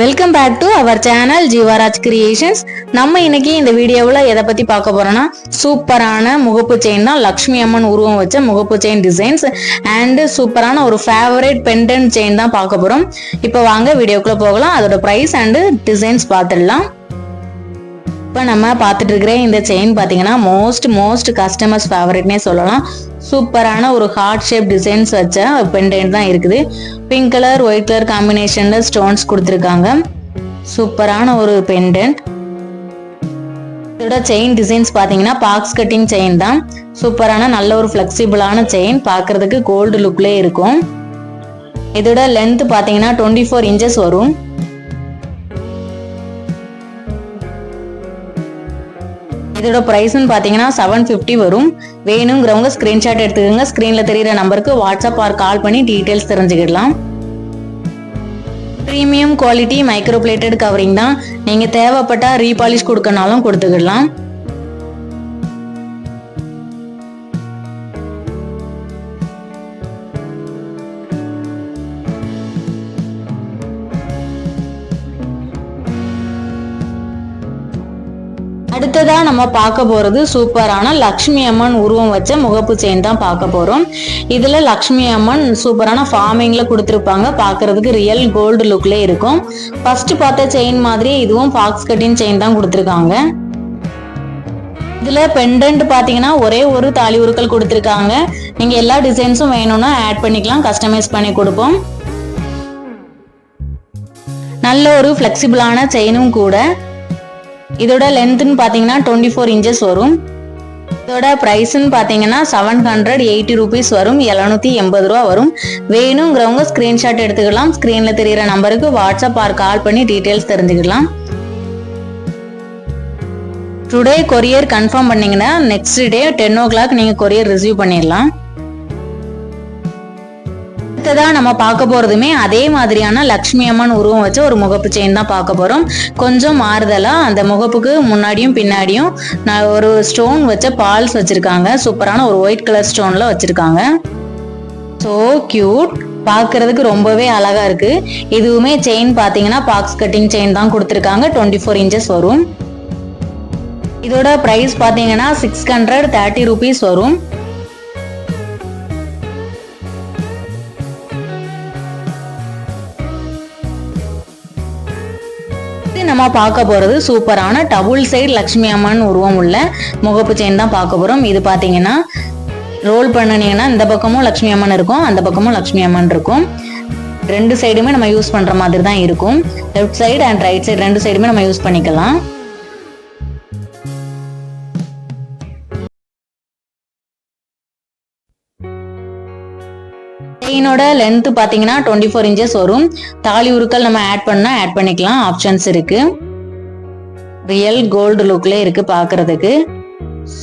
Welcome back to our channel Jeevaraj creations நம்ம இன்னைக்கு இந்த வீடியோவில் எதை பற்றி பார்க்க போகிறோம்னா சூப்பரான முகப்பு செயின் தான் லக்ஷ்மி அம்மன் உருவம் வச்ச முகப்பு செயின் டிசைன்ஸ் அண்ட் சூப்பரான ஒரு ஃபேவரட் பெண்டன்ட் செயின் தான் பார்க்க போகிறோம் இப்போ வாங்க வீடியோக்குள்ளே போகலாம். அதோட ப்ரைஸ் அண்டு டிசைன்ஸ் பார்த்துடலாம். இப்போ நம்ம பார்த்துட்டு இருக்கிற இந்த செயின் பார்த்தீங்கன்னா மோஸ்ட் மோஸ்ட் கஸ்டமர்ஸ் ஃபேவரட்னே சொல்லலாம். சூப்பரான ஒரு ஹார்ட் ஷேப் டிசைன்ஸ் வச்ச பெண்டென்ட் தான் இருக்குது. பிங்க் கலர் ஒயிட் கலர் காம்பினேஷன்ல ஸ்டோன்ஸ் கொடுத்துருக்காங்க. சூப்பரான ஒரு பெண்டென்ட் இதோட செயின் டிசைன்ஸ் பார்த்தீங்கன்னா பாக்ஸ் கட்டிங் செயின் தான். சூப்பரான நல்ல ஒரு ஃப்ளெக்சிபிளான செயின் பார்க்கறதுக்கு கோல்டு லுக்லேயே இருக்கும். இதோட லென்த் பார்த்தீங்கன்னா டுவெண்ட்டி ஃபோர் இன்ச்சஸ் வரும். இதோட ப்ரைஸ்னு பார்த்தீங்கன்னா செவன் ஃபிஃப்டி வரும். வேணுங்கிறவங்க ஸ்க்ரீன்ஷாட் எடுத்துக்கோங்க. ஸ்க்ரீனில் தெரியிற நம்பருக்கு வாட்ஸ்அப் ஆர் கால் பண்ணி details தெரிஞ்சுக்கிடலாம். Premium quality micro plated covering தான். நீங்கள் தேவைப்பட்டால் ரீபாலிஷ் கொடுக்கனாலும் கொடுத்துக்கிடலாம். அடுத்ததா நம்ம பார்க்க போறது சூப்பரான லக்ஷ்மி அம்மன் உருவம் வச்ச முகப்பு செயின் தான் பார்க்க போறோம். இதுல லக்ஷ்மி அம்மன் சூப்பரான ஃபார்மிங்ல கொடுத்துருப்பாங்க. பார்க்கிறதுக்கு ரியல் கோல்டு லுக்ல இருக்கும். ஃபர்ஸ்ட் பார்த்த செயின் மாதிரி இதுவும் பாக்ஸ் கட்டிங் செயின் தான் கொடுத்துருக்காங்க. இதுல பெண்டன்ட் பாத்தீங்கன்னா ஒரே ஒரு தாலி உருக்கள் கொடுத்துருக்காங்க. நீங்க எல்லா டிசைன்ஸும் வேணும்னா ஆட் பண்ணிக்கலாம். கஸ்டமைஸ் பண்ணி கொடுப்போம். நல்ல ஒரு ஃப்ளெக்சிபிளான செயினும் கூட. இதோட லென்த்னு பார்த்தீங்கன்னா டுவெண்ட்டி ஃபோர் இன்ச்சஸ் வரும். இதோட ப்ரைஸ்ன்னு பார்த்தீங்கன்னா செவன் ஹண்ட்ரட் எயிட்டி ருபீஸ் வரும். எழுநூத்தி எண்பது ரூபா வரும். வேணுங்கிறவங்க ஸ்க்ரீன்ஷாட் எடுத்துக்கலாம். ஸ்க்ரீனில் தெரிகிற நம்பருக்கு வாட்ஸ்அப் ஆர் கால் பண்ணி டீட்டெயில்ஸ் தெரிஞ்சுக்கலாம். டுடே கொரியர் கன்ஃபார்ம் பண்ணீங்கன்னா next day ten o'clock நீங்கள் கொரியர் ரிசீவ் பண்ணிடலாம். அடுத்ததாக நம்ம பார்க்க போகிறதுமே அதே மாதிரியான லக்ஷ்மி அம்மன் உருவம் வச்சு ஒரு முகப்பு செயின் தான் பார்க்க போகிறோம் கொஞ்சம் மாறுதலாக அந்த முகப்புக்கு முன்னாடியும் பின்னாடியும் நான் ஒரு ஸ்டோன் வச்ச பால்ஸ் வச்சுருக்காங்க. சூப்பரான ஒரு ஒயிட் கலர் ஸ்டோனில் வச்சுருக்காங்க. ஸோ க்யூட் பார்க்கறதுக்கு ரொம்பவே அழகாக இருக்குது இதுவுமே செயின் பார்த்தீங்கன்னா பாக்ஸ் கட்டிங் செயின் தான் கொடுத்துருக்காங்க. டுவெண்ட்டி ஃபோர் இன்ச்சஸ் வரும். இதோட ப்ரைஸ் பார்த்தீங்கன்னா சிக்ஸ் ஹண்ட்ரட் தேர்ட்டி ருபீஸ் வரும். அடுத்து நம்ம பார்க்க போகிறது சூப்பரான டபுள் சைடு லக்ஷ்மி அம்மன் உருவம் உள்ள முகப்பு செயின் தான் பார்க்க போகிறோம் இது பார்த்தீங்கன்னா ரோல் பண்ணினீங்கன்னா இந்த பக்கமும் லக்ஷ்மி அம்மன் இருக்கும் அந்த பக்கமும் லக்ஷ்மி அம்மன் இருக்கும். ரெண்டு சைடுமே நம்ம யூஸ் பண்ணுற மாதிரி தான் இருக்கும். Left side and right side ரெண்டு சைடுமே நம்ம யூஸ் பண்ணிக்கலாம். செயினோட லென்த் பார்த்தீங்கன்னா டுவெண்ட்டி ஃபோர் இன்ச்சஸ் வரும். தாலி உருக்கள் நம்ம ஆட் பண்ணால் ஆட் பண்ணிக்கலாம். ஆப்ஷன்ஸ் இருக்கு. ரியல் கோல்டு லுக்ல இருக்கு பார்க்கறதுக்கு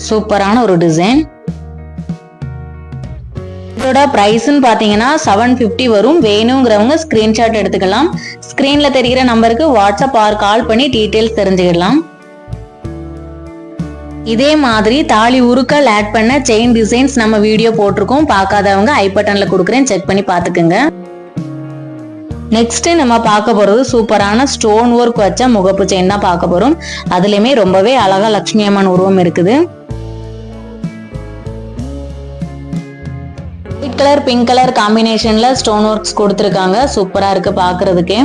சூப்பரான ஒரு டிசைன் இதோட ப்ரைஸ்ன்னு பார்த்தீங்கன்னா செவன் ஃபிஃப்டி வரும். வேணுங்கிறவங்க ஸ்க்ரீன்ஷாட் எடுத்துக்கலாம். ஸ்க்ரீனில் தெரிகிற நம்பருக்கு வாட்ஸ்அப் ஆர் கால் பண்ணி டீட்டெயில்ஸ் தெரிஞ்சுக்கலாம் இதே மாதிரி தாலி உருக்கள் ஆட் பண்ண செயின் டிசைன்ஸ் நம்ம வீடியோ போட்டிருக்கோம். பார்க்காதவங்க ஐ பட்டன்ல கொடுக்குறேன். செக் பண்ணி பார்த்துக்குங்க. நெக்ஸ்ட் நம்ம பார்க்க போறது சூப்பரான ஸ்டோன் ஒர்க் வச்ச முகப்பு செயின் தான் பார்க்க போறோம். அதுலயுமே ரொம்பவே அழகா லட்சுமி அம்மன் உருவம் இருக்குது. ஒயிட் கலர் பிங்க் கலர் காம்பினேஷன்ல ஸ்டோன் ஒர்க்ஸ் கொடுத்துருக்காங்க. சூப்பரா இருக்கு பாக்குறதுக்கு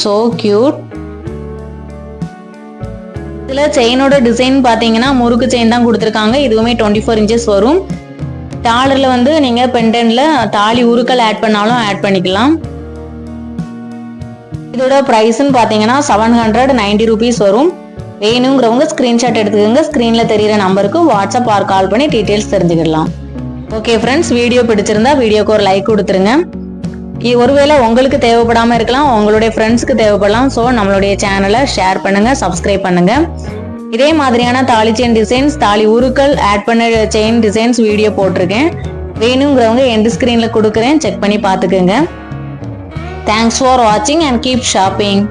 சோ கியூட் இதுல செயினோட டிசைன் பாத்தீங்கன்னா முறுக்கு செயின் தான் கொடுத்துருக்காங்க. இதுவுமே டுவெண்ட்டி ஃபோர் இன்ச்சஸ் வரும் டாலர்ல வந்து நீங்க பெண்டன்ட்ல தாலி உருக்கள் ஆட் பண்ணாலும் ஆட் பண்ணிக்கலாம். இதோட ப்ரைஸ்ன்னு பாத்தீங்கன்னா செவன் ஹண்ட்ரட் நைன்டி ருபீஸ் வரும். வேணுங்கிறவங்க ஸ்கிரீன்ஷாட் எடுத்துக்கோங்க. ஸ்க்ரீனில் தெரியிற நம்பருக்கு வாட்ஸ்அப் ஆர் கால் பண்ணி டீட்டெயில்ஸ் தெரிஞ்சுக்கலாம் ஓகே ஃப்ரெண்ட்ஸ் வீடியோ பிடிச்சிருந்தா வீடியோக்கு ஒரு லைக் கொடுத்துருங்க. ஒருவேளை உங்களுக்கு தேவைப்படாம இருக்கலாம் உங்களுடைய ஃப்ரெண்ட்ஸ்க்கு தேவைப்படலாம். ஸோ நம்மளுடைய சேனலை ஷேர் பண்ணுங்க சப்ஸ்கிரைப் பண்ணுங்க. இதே மாதிரியான தாலி செயின் டிசைன்ஸ் தாலி உருக்கள் ஆட் பண்ண செயின் டிசைன்ஸ் வீடியோ போட்டிருக்கேன். வேணுங்கிறவங்க எந்த ஸ்க்ரீனில் கொடுக்குறேன் செக் பண்ணி பார்த்துக்குங்க. தேங்க்ஸ் ஃபார் வாட்சிங் அண்ட் கீப் ஷாப்பிங்